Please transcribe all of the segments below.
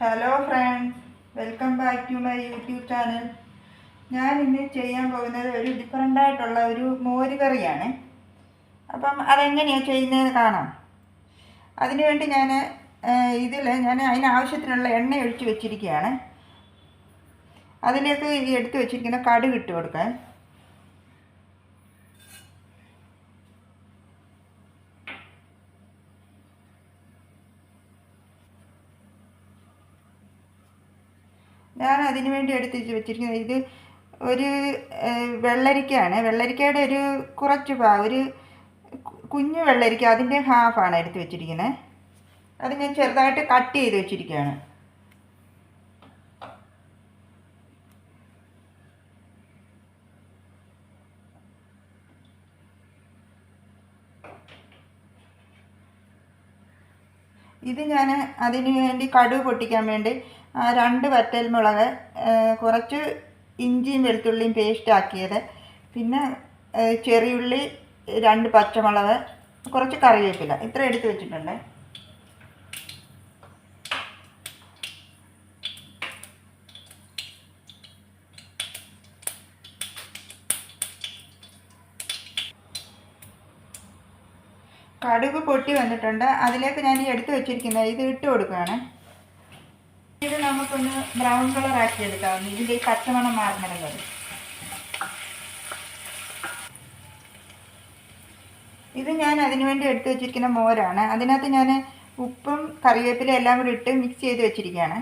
Hello friends welcome back to my YouTube channel ഞാൻ ഇന്ന് ചെയ്യാൻ പോകുന്നത് ഒരു ഡിഫറെന്റ് ആയിട്ടുള്ള ഒരു മോര് കറിയാണ്. അപ്പം അതെങ്ങനെയാണ് ചെയ്യുന്നതെന്ന് കാണാം. അതിനുവേണ്ടി ഞാൻ ഇതിൽ ഞാൻ അതിനാവശ്യത്തിനുള്ള എണ്ണ ഒഴിച്ച് വെച്ചിരിക്കുകയാണ്. അതിലേക്ക് എടുത്ത് വെച്ചിരിക്കുന്ന കടുക് ഇട്ട് കൊടുക്കാൻ. ഞാൻ അതിനു വേണ്ടി എടുത്ത് വെച്ചിരിക്കുന്നത് ഇത് ഒരു വെള്ളരിക്കയാണ്. വെള്ളരിക്കയുടെ ഒരു കുറച്ച് ഭാ ഒരു കുഞ്ഞു വെള്ളരിക്ക അതിന്റെ ഹാഫാണ് എടുത്ത് വെച്ചിരിക്കുന്നത്. അത് ഞാൻ ചെറുതായിട്ട് കട്ട് ചെയ്ത് വെച്ചിരിക്കുകയാണ്. ഇത് ഞാൻ അതിന് വേണ്ടി കടുക് പൊട്ടിക്കാൻ വേണ്ടി രണ്ട് വറ്റൽ മുളക് കുറച്ച് ഇഞ്ചിയും വെളുത്തുള്ളിയും പേസ്റ്റ് ആക്കിയത്. പിന്നെ ചെറിയുള്ളി രണ്ട് പച്ചമുളക് കുറച്ച് കറിവേപ്പില. ഇത്ര എടുത്ത് വെച്ചിട്ടുണ്ട്. കടുക് പൊട്ടി വന്നിട്ടുണ്ട്. അതിലേക്ക് ഞാൻ ഈ എടുത്ത് വെച്ചിരിക്കുന്നത് ഇത് ഇട്ട് കൊടുക്കുകയാണ്. ഇത് നമുക്കൊന്ന് ബ്രൗൺ കളർ ആക്കി എടുക്കാം ഇതിന്റെ ഈ പച്ചമണം മാറുന്നത് വരെ ഇത് ഞാൻ അതിനുവേണ്ടി എടുത്ത് വെച്ചിരിക്കുന്ന മോരാണ്. അതിനകത്ത് ഞാൻ ഉപ്പും കറിവേപ്പില എല്ലാം കൂടി ഇട്ട് മിക്സ് ചെയ്ത് വെച്ചിരിക്കുകയാണ്.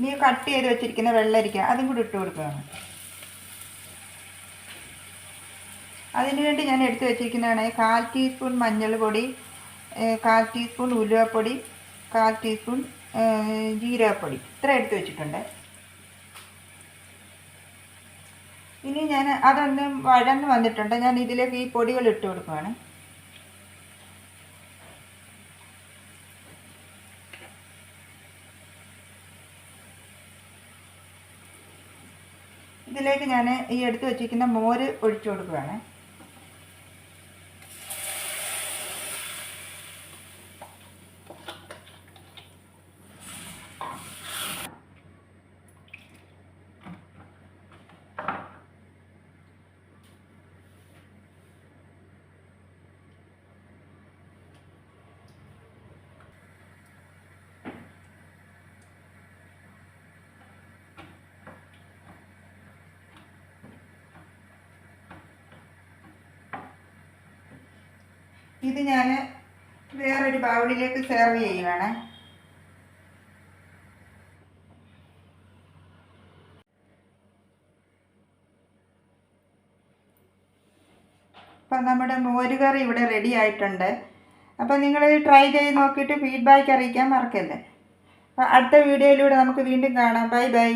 ഇനി കട്ട് ചെയ്ത് വെച്ചിരിക്കുന്ന വെള്ളരിക്ക അതും കൂടി ഇട്ട് കൊടുക്കുകയാണ് അതിനുവേണ്ടി ഞാൻ എടുത്ത് വെച്ചിരിക്കുന്നതാണ് കാൽ ടീസ്പൂൺ മഞ്ഞൾ പൊടി കാൽ ടീസ്പൂൺ ഉലുവപ്പൊടി കാൽ ടീസ്പൂൺ ജീരകപ്പൊടി. ഇത്ര എടുത്ത് വെച്ചിട്ടുണ്ട്. ഇനി ഞാൻ അതൊന്ന് വഴന്ന് വന്നിട്ടുണ്ട്. ഞാൻ ഇതിലേക്ക് ഈ പൊടികൾ ഇട്ട് കൊടുക്കുകയാണ് ഇതിലേക്ക് ഞാൻ ഈ എടുത്ത് വെച്ചിരിക്കുന്ന മോര് ഒഴിച്ചു കൊടുക്കുകയാണ് ഇത് ഞാൻ വേറൊരു ബൗളിലേക്ക് സെർവ് ചെയ്യുകയാണ് അപ്പം നമ്മുടെ മോരുകറി ഇവിടെ റെഡി ആയിട്ടുണ്ട്. അപ്പം നിങ്ങൾ ട്രൈ ചെയ്ത് നോക്കിയിട്ട് ഫീഡ്ബാക്ക് അറിയിക്കാൻ മറക്കല്ലേ അടുത്ത വീഡിയോയിലൂടെ നമുക്ക് വീണ്ടും കാണാം. Bye bye